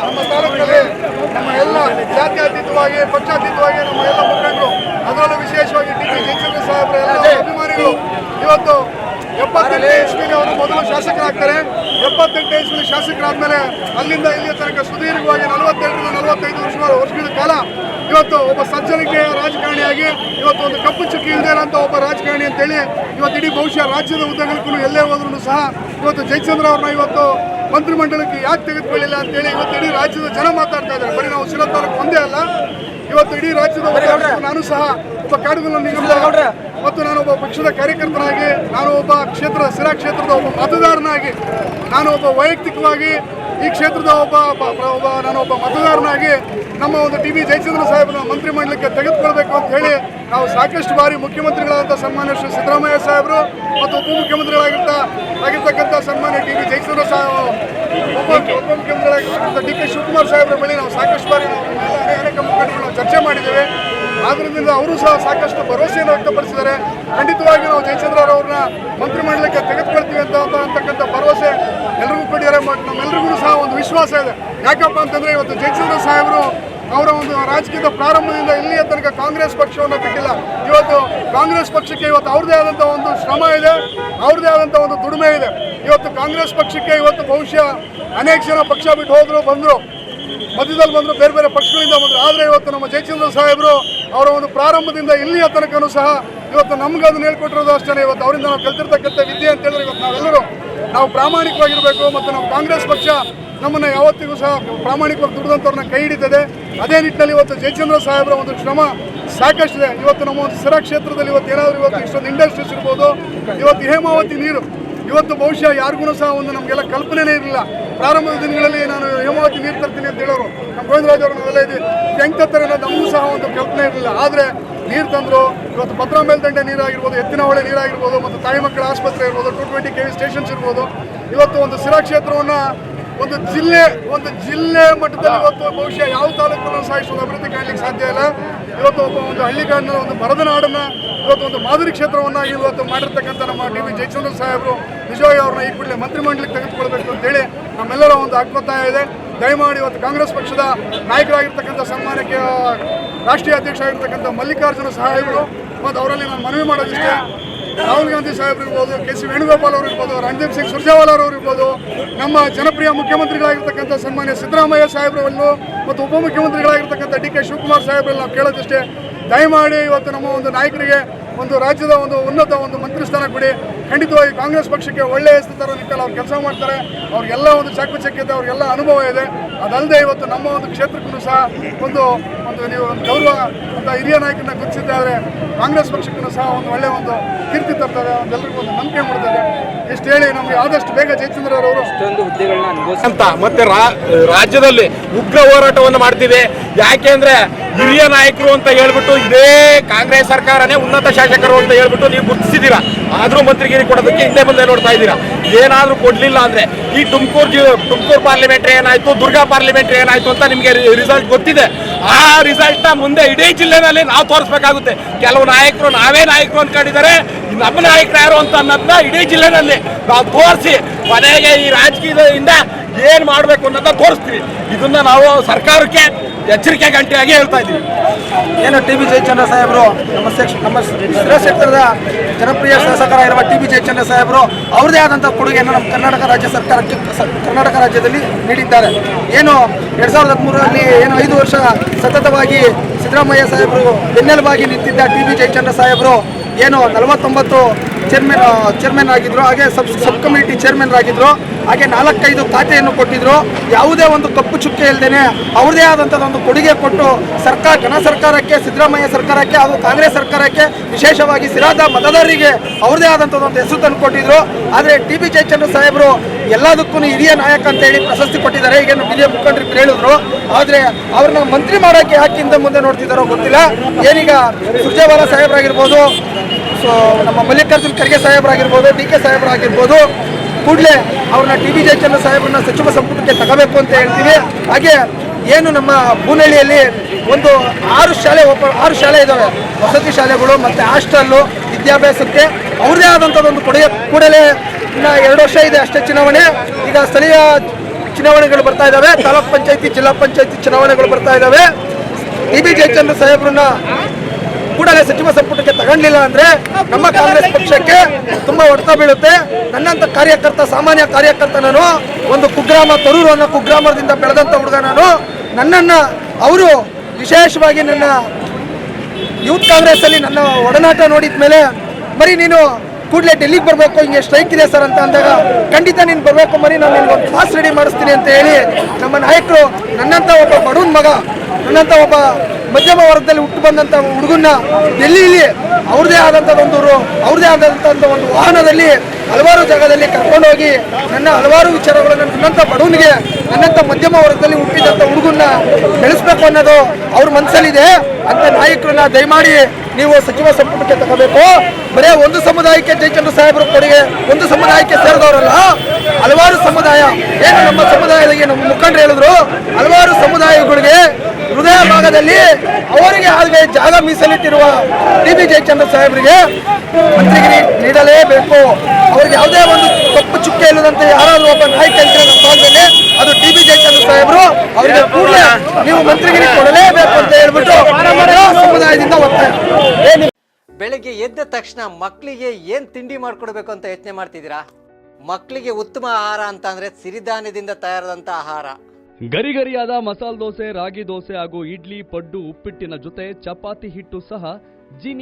ನಮ್ಮ ತಾಲೂಕಿನಲ್ಲಿ ನಮ್ಮ ಎಲ್ಲ ಜಾತ್ಯತೀತವಾಗಿ ಪಕ್ಷಾತೀತವಾಗಿ ನಮ್ಮ ಎಲ್ಲ ಮುಖಂಡರು ಅದರಲ್ಲೂ ವಿಶೇಷವಾಗಿ ಟಿ ಪಿ ಜಯಚಂದ್ರ ಸಾಹೇಬರ ಎಲ್ಲ ಅಭಿಮಾನಿಗಳು ಇವತ್ತು ಎಪ್ಪತ್ತೆಂಟು ಇಸ್ವಿಲಿ ಅವರು ಮೊದಲು ಶಾಸಕರಾಗ್ತಾರೆ. ಎಪ್ಪತ್ತೆಂಟು ಇಸ್ವಿಲಿ ಶಾಸಕರಾದ್ಮೇಲೆ ಅಲ್ಲಿಂದ ಇಲ್ಲಿಯ ತನಕ ಸುದೀರ್ಘವಾಗಿ ನಲವತ್ತೆರಡರಿಂದ ನಲವತ್ತೈದು ವರ್ಷ ವರ್ಷಗಳ ಕಾಲ ಇವತ್ತು ಒಬ್ಬ ಸಜ್ಜನಿಕೆಯ ರಾಜಕಾರಣಿಯಾಗಿ ಇವತ್ತು ಒಂದು ಕಪ್ಪು ಚುಕ್ಕಿ ಇಲ್ಲದೆ ಇರೋಂಥ ಒಬ್ಬ ರಾಜಕಾರಣಿ ಅಂತೇಳಿ ಇವತ್ತು ಇಡೀ ಬಹುಶಃ ರಾಜ್ಯದ ಉದ್ದಗಲಕ್ಕೂ ಎಲ್ಲೇ ಹೋದ್ರೂ ಸಹ ಇವತ್ತು ಜಯಚಂದ್ರ ಅವ್ರನ್ನ ಇವತ್ತು ಮಂತ್ರಿಮಂಡಲಕ್ಕೆ ಯಾಕೆ ತೆಗೆದುಕೊಳ್ಳಿಲ್ಲ ಅಂತೇಳಿ ಇವತ್ತು ಇಡೀ ರಾಜ್ಯದ ಜನ ಮಾತಾಡ್ತಾ ಇದ್ದಾರೆ. ಬರೀ ನಾವು ಶಿರಾ ತಾಲೂಕು ಒಂದೇ ಅಲ್ಲ ಇವತ್ತು ಇಡೀ ರಾಜ್ಯದ ನಾನು ಸಹ ಒಬ್ಬ ಕಾರ್ಯಗಳನ್ನು ನಿಗಮದ ಮತ್ತು ನಾನು ಒಬ್ಬ ಪಕ್ಷದ ಕಾರ್ಯಕರ್ತನಾಗಿ ನಾನು ಒಬ್ಬ ಕ್ಷೇತ್ರದ ಸಿರಾ ಕ್ಷೇತ್ರದ ಒಬ್ಬ ಮತದಾರನಾಗಿ ನಾನು ಒಬ್ಬ ವೈಯಕ್ತಿಕವಾಗಿ ಈ ಕ್ಷೇತ್ರದ ಒಬ್ಬ ಒಬ್ಬ- ಒಬ್ಬ ನಾನು ಒಬ್ಬ ಮತದಾರನಾಗಿ ನಮ್ಮ ಒಂದು ಟಿ ವಿ ಜಯಚಂದ್ರ ಸಾಹೇಬ್ರನ್ನ ಮಂತ್ರಿಮಂಡಲಕ್ಕೆ ತೆಗೆದುಕೊಳ್ಬೇಕು ಅಂತ ಹೇಳಿ ನಾವು ಸಾಕಷ್ಟು ಬಾರಿ ಮುಖ್ಯಮಂತ್ರಿಗಳಾದಂಥ ಸನ್ಮಾನ್ಯ ಶ್ರೀ ಸಿದ್ದರಾಮಯ್ಯ ಸಾಹೇಬರು ಮತ್ತು ಉಪಮುಖ್ಯಮಂತ್ರಿಗಳಾಗಿರ್ತ ಆಗಿರ್ತಕ್ಕಂಥ ಸನ್ಮಾನ್ಯ ಟಿ ವಿ ಜಯಚಂದ್ರ ಸಾಹೇಬ್ ಉಪ ಉಪಮುಖ್ಯಮಂತ್ರಿಗಳಾಗಿರ್ತಕ್ಕಂಥ ಡಿ ಕೆ ಶಿವಕುಮಾರ್ ಸಾಹೇಬರ ಬಳಿ ನಾವು ಸಾಕಷ್ಟು ಬಾರಿ ಅನೇಕ ಮುಖಂಡರು ಚರ್ಚೆ ಮಾಡಿದ್ದೇವೆ ಆದ್ದರಿಂದ ಅವರು ಸಹ ಸಾಕಷ್ಟು ಭರವಸೆಯನ್ನು ವ್ಯಕ್ತಪಡಿಸಿದ್ದಾರೆ ಖಂಡಿತವಾಗಿ ನಾವು ಜಯಚಂದ್ರ ಅವ್ರನ್ನ ಮಂತ್ರಿಮಂಡಲಕ್ಕೆ ತೆಗೆದುಕೊಳ್ತೀವಿ ಅಂತ ಅಂತಕ್ಕಂಥ ಭರವಸೆ ಎಲ್ರಿಗೂ ಕೊಟ್ಟಿದ್ದಾರೆ ಬಟ್ ನಮ್ಮೆಲ್ರಿಗೂ ಸಹ ಒಂದು ವಿಶ್ವಾಸ ಇದೆ ಯಾಕಪ್ಪ ಅಂತಂದರೆ ಇವತ್ತು ಜಯಚಂದ್ರ ಸಾಹೇಬರು ಅವರ ಒಂದು ರಾಜಕೀಯದ ಪ್ರಾರಂಭದಿಂದ ಇಲ್ಲಿಯ ತನಕ ಕಾಂಗ್ರೆಸ್ ಪಕ್ಷವನ್ನು ಬಿಟ್ಟಿಲ್ಲ ಇವತ್ತು ಕಾಂಗ್ರೆಸ್ ಪಕ್ಷಕ್ಕೆ ಇವತ್ತು ಅವ್ರದೇ ಆದಂಥ ಒಂದು ಶ್ರಮ ಇದೆ ಅವ್ರದೇ ಆದಂಥ ಒಂದು ದುಡಿಮೆ ಇದೆ. ಇವತ್ತು ಕಾಂಗ್ರೆಸ್ ಪಕ್ಷಕ್ಕೆ ಇವತ್ತು ಬಹುಶಃ ಅನೇಕ ಜನ ಪಕ್ಷ ಬಿಟ್ಟು ಹೋದರು, ಬಂದರು. ಮಧ್ಯದಲ್ಲಿ ಬಂದರು ಬೇರೆ ಬೇರೆ ಪಕ್ಷಗಳಿಂದ ಬಂದರು. ಆದರೆ ಇವತ್ತು ನಮ್ಮ ಜಯಚಂದ್ರ ಸಾಹೇಬರು ಅವರ ಒಂದು ಪ್ರಾರಂಭದಿಂದ ಇಲ್ಲಿಯ ತನಕನೂ ಸಹ ಇವತ್ತು ನಮ್ಗೆ ಅದನ್ನ ಹೇಳ್ಕೊಟ್ಟಿರೋದು ಅಷ್ಟೇ ಇವತ್ತು ಅವರಿಂದ ನಾವು ಕಲ್ತಿರ್ತಕ್ಕಂಥ ವಿದ್ಯೆ ಅಂತ ಹೇಳಿದ್ರೆ ಇವತ್ತು ನಾವೆಲ್ಲರೂ ನಾವು ಪ್ರಾಮಾಣಿಕವಾಗಿರಬೇಕು ಮತ್ತು ನಮ್ಮ ಕಾಂಗ್ರೆಸ್ ಪಕ್ಷ ನಮ್ಮನ್ನು ಯಾವತ್ತಿಗೂ ಸಹ ಪ್ರಾಮಾಣಿಕವಾಗಿ ದುಡಿದಂಥವ್ರನ್ನ ಕೈ ಹಿಡಿತದೆ. ಅದೇ ನಿಟ್ಟಿನಲ್ಲಿ ಇವತ್ತು ಜಯಚಂದ್ರ ಸಾಹೇಬರ ಒಂದು ಶ್ರಮ ಸಾಕಷ್ಟಿದೆ. ಇವತ್ತು ನಮ್ಮ ಒಂದು ಸಿರಾ ಕ್ಷೇತ್ರದಲ್ಲಿ ಇವತ್ತು ಏನಾದರೂ ಇವತ್ತು ಇಷ್ಟೊಂದು ಇಂಡಸ್ಟ್ರೀಸ್ ಇರ್ಬೋದು. ಇವತ್ತು ಹೇಮಾವತಿ ನೀರು. ಇವತ್ತು ಬಹುಶಃ ಯಾರಿಗೂ ಸಹ ಒಂದು ನಮಗೆಲ್ಲ ಕಲ್ಪನೆನೇ ಇರಲಿಲ್ಲ. ಪ್ರಾರಂಭದ ದಿನಗಳಲ್ಲಿ ನಾನು ಹೇಮಾವತಿ ನೀರು ತರ್ತೀನಿ ಅಂತ ಹೇಳೋರು. ನಮ್ಮ ಗೋವಿಂದರಾಜ್ ಅವರು ಇದೆ ಇದ್ವಿ ಹೆಂಗ್ ನಮಗೂ ಸಹ ಒಂದು ಕಲ್ಪನೆ ಇರಲಿಲ್ಲ. ಆದರೆ ನೀರು ತಂದರು. ಇವತ್ತು ಭದ್ರಾ ಮೇಲ್ದಂಡೆ ನೀರಾಗಿರ್ಬೋದು ಎತ್ತಿನ ಹೊಳೆ ನೀರಾಗಿರ್ಬೋದು, ಮತ್ತು ತಾಯಿ ಮಕ್ಕಳ ಆಸ್ಪತ್ರೆ ಇರ್ಬೋದು ಟು ಟ್ವೆಂಟಿ ಕೆ ಸ್ಟೇಷನ್ಸ್ ಇರ್ಬೋದು. ಇವತ್ತು ಒಂದು ಸಿರಾ ಕ್ಷೇತ್ರವನ್ನು ಒಂದು ಜಿಲ್ಲೆ ಒಂದು ಜಿಲ್ಲೆ ಮಟ್ಟದಲ್ಲಿ ಇವತ್ತು ಬಹುಶಃ ಯಾವ ತಾಲೂಕನ್ನು ಸಾಯಿಸೋದು ಅಭಿವೃದ್ಧಿ ಕಾಣಲಿಕ್ಕೆ ಸಾಧ್ಯ ಇಲ್ಲ. ಇವತ್ತು ಒಬ್ಬ ಒಂದು ಹಳ್ಳಿಗಾಡಿನ, ಒಂದು ಮರದ ನಾಡನ್ನ ಇವತ್ತು ಒಂದು ಮಾದರಿ ಕ್ಷೇತ್ರವನ್ನಾಗಿ ಇವತ್ತು ಮಾಡಿರ್ತಕ್ಕಂಥ ನಮ್ಮ ಡಿ ವಿ ಜಯಚಂದ್ರ ಸಾಹೇಬರು ನಿಜವಾಗಿ ಅವ್ರನ್ನ ಈ ಕೂಡಲೇ ಮಂತ್ರಿಮಂಡಲಕ್ಕೆ ತೆಗೆದುಕೊಳ್ಬೇಕು ಅಂತೇಳಿ ನಮ್ಮೆಲ್ಲರ ಒಂದು ಆಗ್ರತಾಯ ಇದೆ. ದಯಮಾಡಿ ಇವತ್ತು ಕಾಂಗ್ರೆಸ್ ಪಕ್ಷದ ನಾಯಕರಾಗಿರ್ತಕ್ಕಂಥ ಸನ್ಮಾನಕ್ಕೆ ರಾಷ್ಟ್ರೀಯ ಅಧ್ಯಕ್ಷ ಆಗಿರ್ತಕ್ಕಂಥ ಮಲ್ಲಿಕಾರ್ಜುನ ಸಾಹೇಬರು ಮತ್ತು ಅವರಲ್ಲಿ ನಾನು ಮನವಿ ಮಾಡೋದಿಷ್ಟೇ. ರಾಹುಲ್ ಗಾಂಧಿ ಸಾಹೇಬ್ ಇರ್ಬೋದು, ಕೆ ಸಿ ವೇಣುಗೋಪಾಲ್ ಅವರು ಇರ್ಬೋದು, ರಣದೀಪ್ ಸಿಂಗ್ ಸುರ್ಜೇವಾಲಾ ಅವರು ಇರ್ಬೋದು, ನಮ್ಮ ಜನಪ್ರಿಯ ಮುಖ್ಯಮಂತ್ರಿಗಳಾಗಿರ್ತಕ್ಕಂಥ ಸನ್ಮಾನ್ಯ ಸಿದ್ದರಾಮಯ್ಯ ಸಾಹೇಬ್ರಲ್ಲೂ ಮತ್ತು ಉಪಮುಖ್ಯಮಂತ್ರಿಗಳಾಗಿರ್ತಕ್ಕಂಥ ಡಿ ಕೆ ಶಿವಕುಮಾರ್ ಸಾಹೇಬ್ರಲ್ಲಿ ನಾವು ಕೇಳೋದಿಷ್ಟೇ. ದಯಮಾಡಿ ಇವತ್ತು ನಮ್ಮ ಒಂದು ನಾಯಕರಿಗೆ ಒಂದು ರಾಜ್ಯದ ಒಂದು ಉನ್ನತ ಒಂದು ಮಂತ್ರಿ ಸ್ಥಾನ ಕೊಡಿ. ಖಂಡಿತವಾಗಿ ಕಾಂಗ್ರೆಸ್ ಪಕ್ಷಕ್ಕೆ ಒಳ್ಳೆಯ ಹೆಸರು ತರೋ ನಿಟ್ಟಲ್ಲಿ ಅವ್ರು ಕೆಲಸ ಮಾಡ್ತಾರೆ. ಅವ್ರಿಗೆಲ್ಲ ಒಂದು ಚಾಕುಚಕ್ಯತೆ ಅವ್ರಿಗೆಲ್ಲ ಅನುಭವ ಇದೆ. ಅದಲ್ಲದೆ ಇವತ್ತು ನಮ್ಮ ಒಂದು ಕ್ಷೇತ್ರಕ್ಕೂ ಸಹ ಒಂದು ಒಂದು ನೀವು ಒಂದು ಗೌರವ ಅಂತ ಹಿರಿಯ ನಾಯಕನ ಗುರುತಿಸಿದ್ದಾರೆ ಕಾಂಗ್ರೆಸ್ ಪಕ್ಷಕ್ಕೂ ಸಹ ಒಂದು ಒಳ್ಳೆಯ ಒಂದು ಕೀರ್ತಿ ತರ್ತದೆ. ಒಂದೆಲ್ಲರಿಗೂ ಒಂದು ನಂಬಿಕೆ ಮಾಡ್ತಾರೆ ಇಷ್ಟು ಹೇಳಿ ನಮಗೆ ಆದಷ್ಟು ಬೇಗ ಜಯಚಂದ್ರ ಅವರು ಅಷ್ಟೊಂದು ಹುದ್ದೆಗಳನ್ನ ಅನುಭವಿಸ್ತಾ ಅಂತ ಮತ್ತೆ ರಾ- ರಾಜ್ಯದಲ್ಲಿ ಉಗ್ರ ಹೋರಾಟವನ್ನು ಮಾಡ್ತೀವಿ ಯಾಕೆಂದ್ರೆ ಹಿರಿಯ ನಾಯಕರು ಅಂತ ಹೇಳ್ಬಿಟ್ಟು ಇದೇ ಕಾಂಗ್ರೆಸ್ ಸರ್ಕಾರನೇ ಉನ್ನತ ಶಾಸಕರು ಅಂತ ಹೇಳ್ಬಿಟ್ಟು ನೀವು ಗುರುತಿಸಿದ್ದೀರಾ? ಆದರೂ ಮಂತ್ರಿಗಿರಿ ಕೊಡೋದಕ್ಕೆ ಹಿಂದೆ ಮುಂದೆ ನೋಡ್ತಾ ಇದ್ದೀರಾ? ಏನಾದ್ರೂ ಕೊಡಲಿಲ್ಲ ಅಂದ್ರೆ ಈ ತುಮಕೂರು ಜಿ, ತುಮಕೂರು ಪಾರ್ಲಿಮೆಂಟ್ರಿ ಏನಾಯ್ತು, ದುರ್ಗಾ ಪಾರ್ಲಿಮೆಂಟ್ರಿ ಏನಾಯ್ತು ಅಂತ ನಿಮಗೆ ರಿಸಲ್ಟ್ ಗೊತ್ತಿದೆ. ಆ ರಿಸಲ್ಟ್ನ ಮುಂದೆ ಇಡೀ ಜಿಲ್ಲೆನಲ್ಲಿ ನಾವು ತೋರಿಸ್ಬೇಕಾಗುತ್ತೆ. ಕೆಲವು ನಾಯಕರು, ನಾವೇ ನಾಯಕರು ಅಂದ್ಕೊಂಡಿದ್ದಾರೆ. ನಮ್ಮ ನಾಯಕರು ಯಾರು ಅಂತ ಅನ್ನೋದನ್ನ ಇಡೀ ಜಿಲ್ಲೆನಲ್ಲಿ ನಾವು ತೋರಿಸಿ. ಮನೆಗೆ ಈ ರಾಜಕೀಯದಿಂದ ಏನ್ ಮಾಡಬೇಕು ಅನ್ನೋದನ್ನ ತೋರಿಸ್ತೀವಿ. ಇದನ್ನ ನಾವು ಸರ್ಕಾರಕ್ಕೆ ಎಚ್ಚರಿಕೆ ಗಂಟೆಯಾಗಿ ಹೇಳ್ತಾ ಇದ್ದೀವಿ. ಏನು ಟಿ ಬಿ ಜಯಚಂದ್ರ ಸಾಹೇಬರು ನಮ್ಮ ಸೆಕ್ಷ ನಮ್ಮ ಕ್ಷೇತ್ರದ ಜನಪ್ರಿಯ ಶಾಸಕರಾಗಿರುವ ಟಿ ಬಿ ಜಯಚಂದ್ರ ಸಾಹೇಬರು ಅವ್ರದೇ ಆದಂಥ ಕೊಡುಗೆಯನ್ನು ನಮ್ಮ ಕರ್ನಾಟಕ ರಾಜ್ಯ ಸರ್ಕಾರಕ್ಕೆ, ಕರ್ನಾಟಕ ರಾಜ್ಯದಲ್ಲಿ ನೀಡಿದ್ದಾರೆ. ಏನು ಎರಡು ಸಾವಿರದ ಹದಿಮೂರರಲ್ಲಿ ಏನು ಐದು ವರ್ಷ ಸತತವಾಗಿ ಸಿದ್ದರಾಮಯ್ಯ ಸಾಹೇಬರು ಬೆನ್ನೆಲುಬಾಗಿ ನಿಂತಿದ್ದ ಟಿ ಬಿ ಜಯಚಂದ್ರ ಸಾಹೇಬರು ಏನು ನಲವತ್ತೊಂಬತ್ತು ಚೇರ್ಮನ್ ಚೇರ್ಮನ್ ಆಗಿದ್ರು, ಹಾಗೆ ಸಬ್ ಸಬ್ ಕಮಿಟಿ ಚೇರ್ಮನ್ ಆಗಿದ್ರು. ಹಾಗೆ ನಾಲ್ಕೈದು ಖಾತೆಯನ್ನು ಕೊಟ್ಟಿದ್ರು. ಯಾವುದೇ ಒಂದು ಕಪ್ಪು ಚುಕ್ಕೆ ಇಲ್ಲದೇನೆ ಅವ್ರದೇ ಆದಂಥದ್ದು ಒಂದು ಕೊಡುಗೆ ಕೊಟ್ಟು ಸರ್ಕಾರ ಜನ ಸರ್ಕಾರಕ್ಕೆ, ಸಿದ್ದರಾಮಯ್ಯ ಸರ್ಕಾರಕ್ಕೆ ಹಾಗೂ ಕಾಂಗ್ರೆಸ್ ಸರ್ಕಾರಕ್ಕೆ ವಿಶೇಷವಾಗಿ ಸಿರಾದ ಮತದಾರರಿಗೆ ಅವ್ರದೇ ಆದಂಥದ್ದು ಒಂದು ಹೆಸರು ತಂದು ಕೊಟ್ಟಿದ್ರು. ಆದರೆ ಟಿ ಬಿ ಜಯಚಂದ್ರ ಸಾಹೇಬರು ಎಲ್ಲದಕ್ಕೂ ಹಿರಿಯ ನಾಯಕ ಅಂತ ಹೇಳಿ ಪ್ರಶಸ್ತಿ ಕೊಟ್ಟಿದ್ದಾರೆ. ಈಗೇನು ಹಿರಿಯ ಮುಖಂಡರು ಹೇಳಿದ್ರು. ಆದರೆ ಅವ್ರನ್ನ ಮಂತ್ರಿ ಮಾಡೋಕ್ಕೆ ಯಾಕೆ ಹಿಂದೆ ಮುಂದೆ ನೋಡ್ತಿದ್ದಾರೋ ಗೊತ್ತಿಲ್ಲ. ಏನೀಗ ಸುರ್ಜೇವಾಲಾ ಸಾಹೇಬರಾಗಿರ್ಬೋದು, ಸೊ ನಮ್ಮ ಮಲ್ಲಿಕಾರ್ಜುನ್ ಖರ್ಗೆ ಸಾಹೇಬರಾಗಿರ್ಬೋದು ಡಿ ಕೆ ಸಾಹೇಬರಾಗಿರ್ಬೋದು ಕೂಡಲೇ ಅವ್ರನ್ನ ಟಿ ಬಿ ಜಯಚಂದ್ರ ಸಾಹೇಬ್ರನ್ನ ಸಚಿವ ಸಂಪುಟಕ್ಕೆ ತಗೋಬೇಕು ಅಂತ ಹೇಳ್ತೀವಿ. ಹಾಗೆ ಏನು ನಮ್ಮ ಬೂನಹಳ್ಳಿಯಲ್ಲಿ ಒಂದು ಆರು ಶಾಲೆ ಓಪ ಆರು ಶಾಲೆ ಇದ್ದಾವೆ ವಸತಿ ಶಾಲೆಗಳು ಮತ್ತು ಹಾಸ್ಟೆಲ್ಲು, ವಿದ್ಯಾಭ್ಯಾಸಕ್ಕೆ. ಅವ್ರದೇ ಆದಂಥದ್ದೊಂದು ಕೊಡುಗೆ ಕೂಡಲೇ ಇನ್ನು ಎರಡು ವರ್ಷ ಇದೆ ಅಷ್ಟೇ ಚುನಾವಣೆ. ಈಗ ಸ್ಥಳೀಯ ಚುನಾವಣೆಗಳು ಬರ್ತಾ ಇದ್ದಾವೆ ತಾಲೂಕ್ ಪಂಚಾಯತಿ, ಜಿಲ್ಲಾ ಪಂಚಾಯತಿ ಚುನಾವಣೆಗಳು ಬರ್ತಾ ಇದ್ದಾವೆ ಡಿ ಬಿ ಜಯಚಂದ್ರ ಸಾಹೇಬ್ರನ್ನ ಕೂಡಲೇ ಸಚಿವ ಸಂಪುಟಕ್ಕೆ ತಗೊಂಡಿಲ್ಲ ಅಂದ್ರೆ ನಮ್ಮ ಕಾಂಗ್ರೆಸ್ ಪಕ್ಷಕ್ಕೆ ತುಂಬಾ ಹೊಡೆತ ಬೀಳುತ್ತೆ. ನನ್ನಂತ ಕಾರ್ಯಕರ್ತ, ಸಾಮಾನ್ಯ ಕಾರ್ಯಕರ್ತ ನಾನು, ಒಂದು ಕುಗ್ರಾಮ ತರೂರು ಅನ್ನೋ ಕುಗ್ರಾಮದಿಂದ ಬೆಳೆದಂತ ಹುಡುಗ ನಾನು. ನನ್ನನ್ನ ಅವರು ವಿಶೇಷವಾಗಿ ನನ್ನ ಯೂತ್ ಕಾಂಗ್ರೆಸ್ ಅಲ್ಲಿ ನನ್ನ ಒಡನಾಟ ನೋಡಿದ ಮೇಲೆ, ಮರಿ ನೀನು ಕೂಡಲೇ ಡೆಲ್ಲಿಗೆ ಬರಬೇಕು, ಹಿಂಗೆ ಸ್ಟ್ರೈಕ್ ಇದೆ ಸರ್ ಅಂತ ಅಂದಾಗ, ಖಂಡಿತ ನೀನು ಬರಬೇಕು ಮರಿ, ನಾನು ನಿನ್ಗೆ ಒಂದು ಕ್ಲಾಸ್ ರೆಡಿ ಮಾಡಿಸ್ತೀನಿ ಅಂತ ಹೇಳಿ ನಮ್ಮ ನಾಯಕರು ನನ್ನಂತ ಒಬ್ಬ ಬಡವನ ಮಗ, ನನ್ನಂತ ಒಬ್ಬ ಮಧ್ಯಮ ವರ್ಗದಲ್ಲಿ ಹುಟ್ಟು ಬಂದಂತ ಹುಡುಗನ್ನ ಇಲ್ಲಿ ಅವ್ರದೇ ಆದಂಥದ್ದೊಂದು ಊರು ಅವ್ರದೇ ಆದಂಥ ಒಂದು ವಾಹನದಲ್ಲಿ ಹಲವಾರು ಜಾಗದಲ್ಲಿ ಕರ್ಕೊಂಡೋಗಿ ನನ್ನ ಹಲವಾರು ವಿಚಾರಗಳನ್ನು ನನ್ನಂತ ಬಡವನಿಗೆ, ನನ್ನಂತ ಮಧ್ಯಮ ವರ್ಗದಲ್ಲಿ ಹುಟ್ಟಿದಂಥ ಹುಡುಗನ್ನ ಬೆಳೆಸ್ಬೇಕು ಅನ್ನೋದು ಅವ್ರ ಮನಸ್ಸಲ್ಲಿದೆ ಅಂತ ನಾಯಕರನ್ನ ದಯಮಾಡಿ ನೀವು ಸಚಿವ ಸಂಪುಟಕ್ಕೆ ತಗೋಬೇಕು. ಬರೇ ಒಂದು ಸಮುದಾಯಕ್ಕೆ ಜಯಚಂದ್ರ ಸಾಹೇಬರ ಕೊಡುಗೆ, ಒಂದು ಸಮುದಾಯಕ್ಕೆ ಸೇರಿದವರಲ್ಲ, ಹಲವಾರು ಸಮುದಾಯ. ಏನು ನಮ್ಮ ಸಮುದಾಯದಲ್ಲಿ ನಮ್ಮ ಮುಖಂಡರು ಹೇಳಿದ್ರು? ಹಲವಾರು ಹೃದಯ ಭಾಗದಲ್ಲಿ ಅವರಿಗೆ ಆಗಲೇ ಜಾಗ ಮೀಸಲಿಟ್ಟಿರುವ ಡಿ ಬಿ ಜಯಚಂದ್ರ ಸಾಹೇಬರಿಗೆ ಮಂತ್ರಿಗಿರಿ ನೀಡಲೇಬೇಕು. ಅವ್ರಿಗೆ ಯಾವುದೇ ಒಂದು ತಪ್ಪು ಚುಕ್ಕೆ ಇಲ್ಲದಂತೆ ಯಾರಾದರೂ ಒಬ್ಬ ನಾಯಕ ಇದ್ರೆ ಅದು ಡಿ ಬಿ ಜಯಚಂದ್ರ ಸಾಹೇಬರು ಅವರಿಗೆ ಕೂಡಲೇ ನೀವು ಮಂತ್ರಿಗಿರಿ ಕೊಡಲೇಬೇಕು ಅಂತ ಹೇಳ್ಬಿಟ್ಟು ಸಮುದಾಯದಿಂದ ಒತ್ತಾಯ ಬೆಳಗ್ಗೆ ಎದ್ದ ತಕ್ಷಣ ಮಕ್ಕಳಿಗೆ ಏನು ತಿಂಡಿ ಮಾಡ್ಕೊಡ್ಬೇಕು ಅಂತ ಯೋಚನೆ ಮಾಡ್ತಿದ್ದೀರಾ? ಮಕ್ಕಳಿಗೆ ಉತ್ತಮ ಆಹಾರ ಅಂತ ಅಂದ್ರೆ ಸಿರಿಧಾನ್ಯದಿಂದ ತಯಾರಾದಂಥ ಆಹಾರ. ಗರಿಗರಿಯಾದ ಮಸಾಲೆ ದೋಸೆ ರಾಗಿ ದೋಸೆ ಹಾಗೂ ಇಡ್ಲಿ ಪಡ್ಡು ಉಪ್ಪಿಟ್ಟಿನ ಜೊತೆ ಚಪಾತಿ ಹಿಟ್ಟು ಸಹ ಜಿನಿ